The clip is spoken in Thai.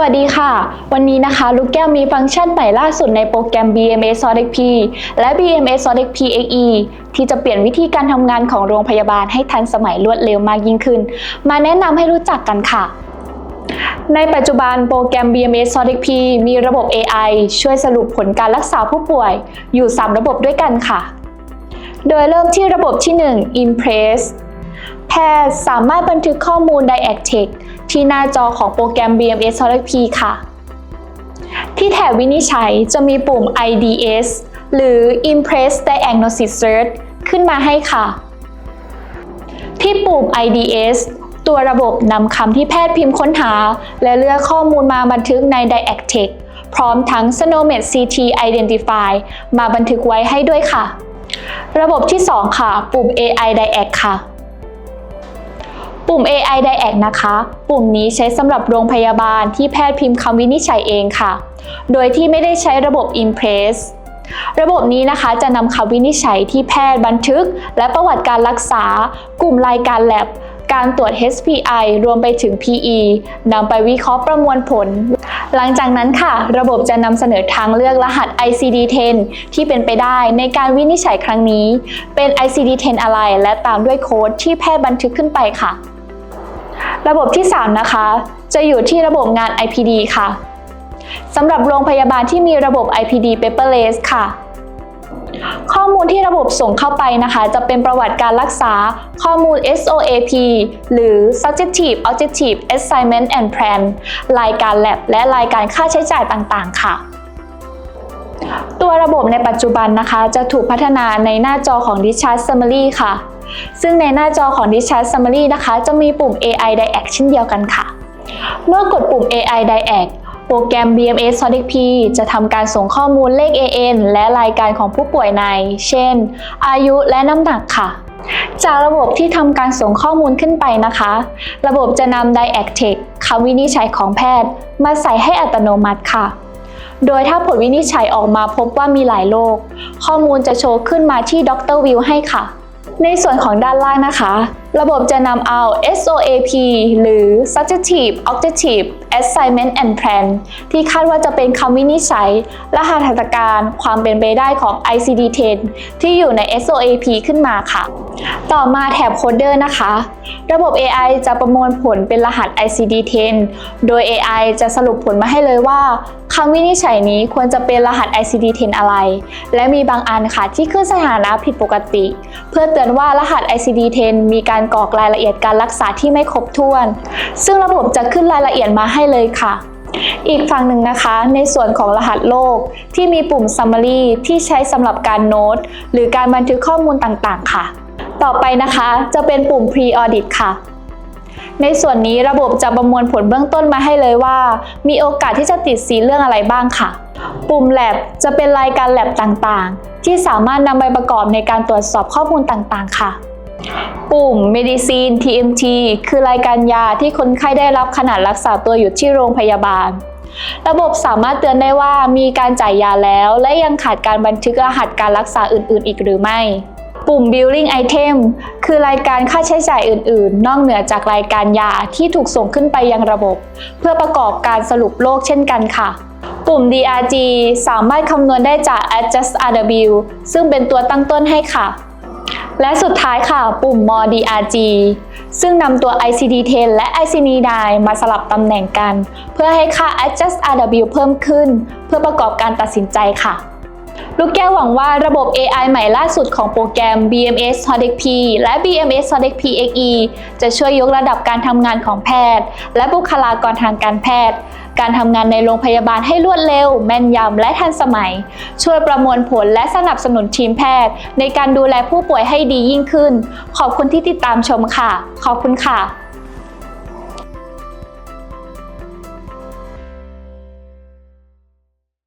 วัสดีค่ะ วันนี้นะคะลูกแก้วมีฟังก์ชันใหม่ล่าสุดในโปรแกรม BMS s o d e c P และ BMS s o d e c P XE ที่จะเปลี่ยนวิธีการทำงานของโรงพยาบาลให้ทันสมัยรวดเร็วมากยิ่งขึ้น มาแนะนำให้รู้จักกันค่ะในปัจจุบันโปรแกรม BMS s o d e c P มีระบบ AI ช่วยสรุปผลการรักษาผู้ป่วยอยู่ 3 ระบบด้วยกันค่ะ โดยเริ่มที่ระบบที่ 1 Impress แพทย์สามารถบันทึกข้อมูล Diagtech ที่หน้าจอของโปรแกรม BMS s o l i P ค่ะ ที่แถบวินิจฉัยจะมีปุ่ม IDS หรือ Impress Diagnosis Search ขึ้นมาให้ค่ะ ที่ปุ่ม IDS ตัวระบบนำคำที่แพทย์พิมพ์ค้นหา และเลือกข้อมูลมาบันทึกใน Diagtech พร้อมทั้ง SNOMED CT Identify มาบันทึกไว้ให้ด้วยค่ะ ระบบที่ 2 ค่ะ ปุ่ม AI Diag ค่ะ ปุ่ม AI Diag นะคะ ปุ่มนี้ใช้สำหรับโรงพยาบาลที่แพทย์พิมพ์คำวินิจฉัยเองค่ะ โดยที่ไม่ได้ใช้ระบบ Impress ระบบนี้นะคะจะนำคำวินิจฉัยที่แพทย์บันทึก และประวัติการรักษา กลุ่มรายการ lab การตรวจ HPI รวมไปถึง PE นำไปวิเคราะห์ประมวลผล หลังจากนั้นค่ะ ระบบจะนำเสนอทางเลือกรหัส ICD-10 ที่เป็นไปได้ในการวินิจฉัยครั้งนี้ เป็น ICD-10 อะไร และตามด้วยโค้ดที่แพทย์บันทึกขึ้นไปค่ะ ระบบที่ 3 นะคะ จะอยู่ที่ระบบงาน IPD ค่ะสำหรับโรงพยาบาลที่มีระบบ IPD paperless ค่ะ ข้อมูลที่ระบบส่งเข้าไปนะคะ จะเป็นประวัติการรักษาข้อมูล SOAP หรือ subjective objective assignment and plan รายการ lab และรายการค่าใช้จ่ายต่างๆ ค่ะ ตัวระบบในปัจจุบันนะคะ จะถูกพัฒนาในหน้าจอของ Discharge Summary ค่ะ ซึ่งในหน้าจอของ Discharge Summary นะคะ จะมีปุ่ม AI Diag เช่นเดียวกันค่ะ เมื่อกดปุ่ม AI Diag โปรแกรม BMS s o d i c P จะทำการส่งข้อมูลเลข AN และรายการของผู้ป่วยใน เช่น อายุและน้ำหนักค่ะ จากระบบที่ทำการส่งข้อมูลขึ้นไปนะคะ ระบบจะนำ Diagtech คำวินิจฉัยของแพทย์ มาใส่ให้อัตโนมัติค่ะ โดยถ้าผลวินิจฉัยออกมาพบว่ามีหลายโรคข้อมูลจะโชว์ขึ้นมาที่ Dr. View ให้ค่ะ ในส่วนของด้านล่างนะคะ ระบบจะนำเอา SOAP หรือ Subjective Objective Assignment and Plan ที่คาดว่าจะเป็นคำวินิจฉัยรหัสหัตการความเป็นไปได้ของ ICD-10 ที่อยู่ใน SOAP ขึ้นมาค่ะ ต่อมาแถบโคดเดอร์นะคะ ระบบ AI จะประมวลผลเป็นรหัส ICD-10 โดย AI จะสรุปผลมาให้เลยว่าคำวินิจฉัยนี้ควรจะเป็นรหัส ICD-10 อะไร และมีบางอันค่ะที่ขึ้นสถานะผิดปกติ เพื่อเตือนว่ารหัส ICD-10 มีการกรอกรายละเอียดการรักษาที่ไม่ครบถ้วน ซึ่งระบบจะขึ้นรายละเอียดมาให้เลยค่ะ อีกฝั่งหนึ่งนะคะ ในส่วนของรหัสโลก ที่มีปุ่ม Summary ที่ใช้สำหรับการโน้ต หรือการบันทึกข้อมูลต่างๆ ค่ะ ต่อไปนะคะจะเป็นปุ่ม Pre-Audit ค่ะในส่วนนี้ระบบจะประมวลผลเบื้องต้นมาให้เลยว่า มีโอกาสที่จะติดซีเรื่องอะไรบ้างค่ะ ปุ่ม Lab จะเป็นรายการ Lab ต่างๆ ที่สามารถนำไปประกอบในการตรวจสอบข้อมูลต่างๆ ค่ะ ปุ่ม Medicine TMT คือรายการยาที่คนไข้ได้รับขณะรักษาตัวอยู่ที่โรงพยาบาล ระบบสามารถเตือนได้ว่ามีการจ่ายยาแล้ว และยังขาดการบันทึกรหัสการรักษาอื่น ๆ อีกหรือไม่ ปุ่ม Billing Item คือรายการค่าใช้จ่ายอื่น ๆ นอกเหนือจากรายการยาที่ถูกส่งขึ้นไปยังระบบ เพื่อประกอบการสรุปโรคเช่นกันค่ะปุ่ม DRG สามารถคำนวณได้จาก Adjust RW ซึ่งเป็นตัวตั้งต้นให้ค่ะ และสุดท้ายค่ะ ปุ่ม More DRG ซึ่งนำตัว ICD-10 และ ICD-9 มาสลับตำแหน่งกัน เพื่อให้ค่า Adjust RW เพิ่มขึ้น เพื่อประกอบการตัดสินใจค่ะลูกแก้วหวังว่าระบบ AI ใหม่ล่าสุดของโปรแกรม BMS s o d e c P และ BMS s o d e c P XE จะช่วยยกระดับการทำงานของแพทย์ และบุคลากรทางการแพทย์ การทำงานในโรงพยาบาลให้รวดเร็ว แม่นยำและทันสมัย ช่วยประมวลผลและสนับสนุนทีมแพทย์ ในการดูแลผู้ป่วยให้ดียิ่งขึ้น ขอบคุณที่ติดตามชมค่ะ ขอบคุณค่ะ